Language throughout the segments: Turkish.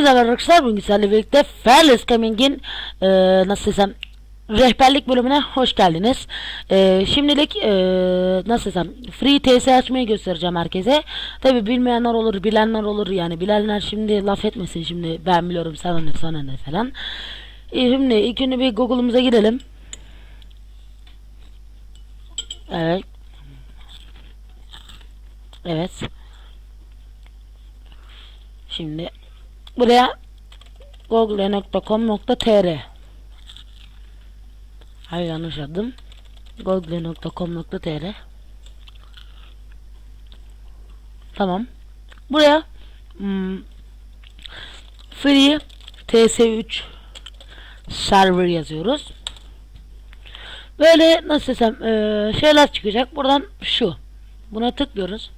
Merhaba arkadaşlar bugün sizlerle birlikte Fearless Gaming'in e, nasıl desem rehberlik bölümüne hoş geldiniz. E, şimdilik e, nasıl desem free TS açmayı göstereceğim herkese. Tabi bilmeyenler olur bilenler olur yani bilenler şimdi laf etmesin şimdi ben biliyorum sana ne sana ne falan. E, şimdi ilk günü bir Google'umuza girelim. Evet. Evet. Şimdi buraya google.com.tr Hayır yanlış adım. google.com.tr Tamam. Buraya hmm, free ts3 server yazıyoruz. Böyle nasıl desem eee, şeyler çıkacak. Buradan şu. Buna tıklıyoruz.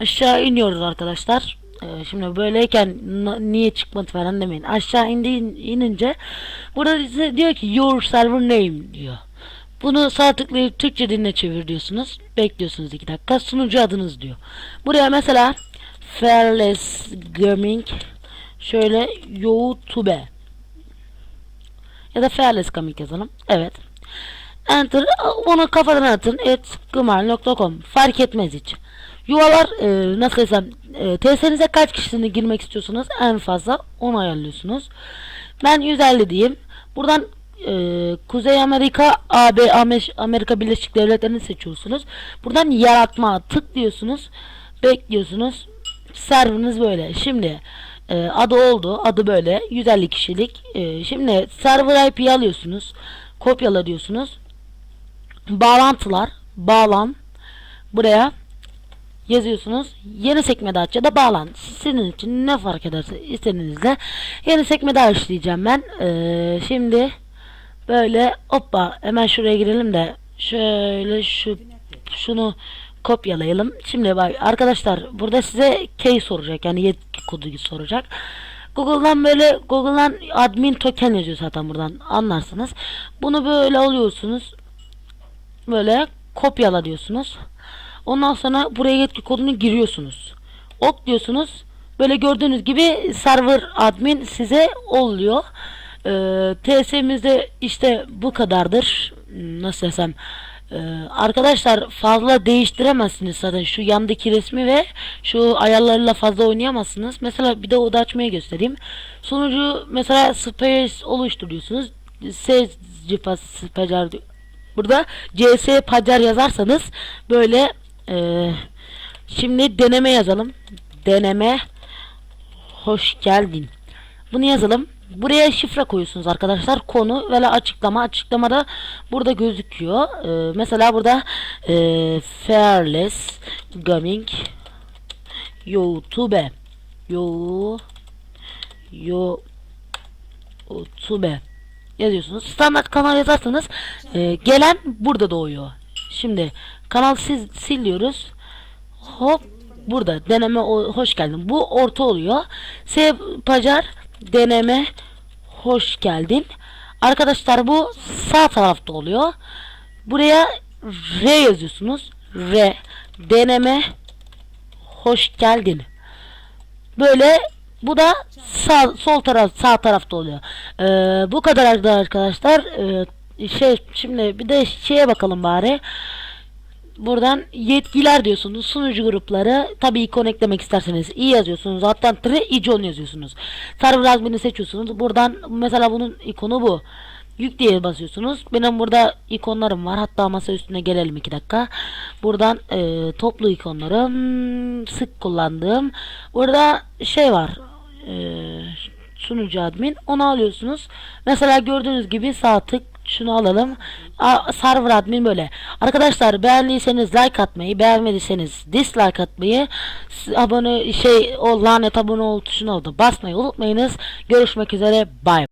Aşağı iniyoruz arkadaşlar. Ee, şimdi böyleyken niye çıkmadı falan demeyin. Aşağı indi inince burada size diyor ki your server name diyor. Bunu sağ tıklayıp Türkçe diline çevir diyorsunuz. Bekliyorsunuz 2 dakika. Sunucu adınız diyor. Buraya mesela Fearless Gaming şöyle YouTube ya da Fearless Gaming yazalım. Evet. Enter onu kafadan atın. Et gmail.com fark etmez hiç. Yuvalar e, nasıl desem e, TS'nize kaç kişinin girmek istiyorsanız en fazla onu ayarlıyorsunuz. Ben 150 diyeyim. Buradan e, Kuzey Amerika, AB, Amerika Birleşik Devletleri'ni seçiyorsunuz. Buradan yaratma tıklıyorsunuz. Bekliyorsunuz. Serverınız böyle. Şimdi e, adı oldu. Adı böyle. 150 kişilik. E, şimdi server IP alıyorsunuz. Kopyala diyorsunuz. Bağlantılar. Bağlan. Buraya yazıyorsunuz. Yeni sekmede aç ya da bağlan. Sizin için ne fark ederse istediğinizde yeni sekmede aç diyeceğim ben. Ee, şimdi böyle hoppa hemen şuraya girelim de şöyle şu şunu kopyalayalım. Şimdi bak arkadaşlar burada size key soracak yani yetki kodu soracak. Google'dan böyle Google'dan admin token yazıyor zaten buradan anlarsınız. Bunu böyle alıyorsunuz. Böyle kopyala diyorsunuz. Ondan sonra buraya yetki kodunu giriyorsunuz. Ok diyorsunuz. Böyle gördüğünüz gibi server admin size oluyor. Ee, TS'mizde işte bu kadardır. Nasıl desem. Ee, arkadaşlar fazla değiştiremezsiniz zaten şu yandaki resmi ve şu ayarlarıyla fazla oynayamazsınız. Mesela bir de oda açmaya göstereyim. Sonucu mesela space oluşturuyorsunuz. S spacer Burada CS Pacar yazarsanız böyle e, şimdi deneme yazalım. Deneme hoş geldin. Bunu yazalım. Buraya şifre koyuyorsunuz arkadaşlar. Konu ve açıklama. Açıklamada burada gözüküyor. E, mesela burada e, Fearless Gaming YouTube Yo Yo YouTube yazıyorsunuz. Standart kanal yazarsanız e, gelen burada doğuyor. Şimdi kanal siz siliyoruz. Hop burada deneme hoş geldin. Bu orta oluyor. S pacar deneme hoş geldin. Arkadaşlar bu sağ tarafta oluyor. Buraya R yazıyorsunuz. R deneme hoş geldin. Böyle bu da sağ, sol taraf sağ tarafta oluyor. Ee, bu kadar arkadaşlar. Ee, şey şimdi bir de şeye bakalım bari. Buradan yetkiler diyorsunuz. Sunucu grupları. Tabii ikon eklemek isterseniz i yazıyorsunuz. Hatta tre icon yazıyorsunuz. Server admini seçiyorsunuz. Buradan mesela bunun ikonu bu. Yük diye basıyorsunuz. Benim burada ikonlarım var. Hatta masa üstüne gelelim 2 dakika. Buradan e, toplu ikonlarım sık kullandığım. Burada şey var. E, sunucu admin. Onu alıyorsunuz. Mesela gördüğünüz gibi sağ tık şunu alalım. Server admin böyle. Arkadaşlar beğendiyseniz like atmayı, beğenmediyseniz dislike atmayı, abone şey o lanet abone ol tuşuna da basmayı unutmayınız. Görüşmek üzere. Bye.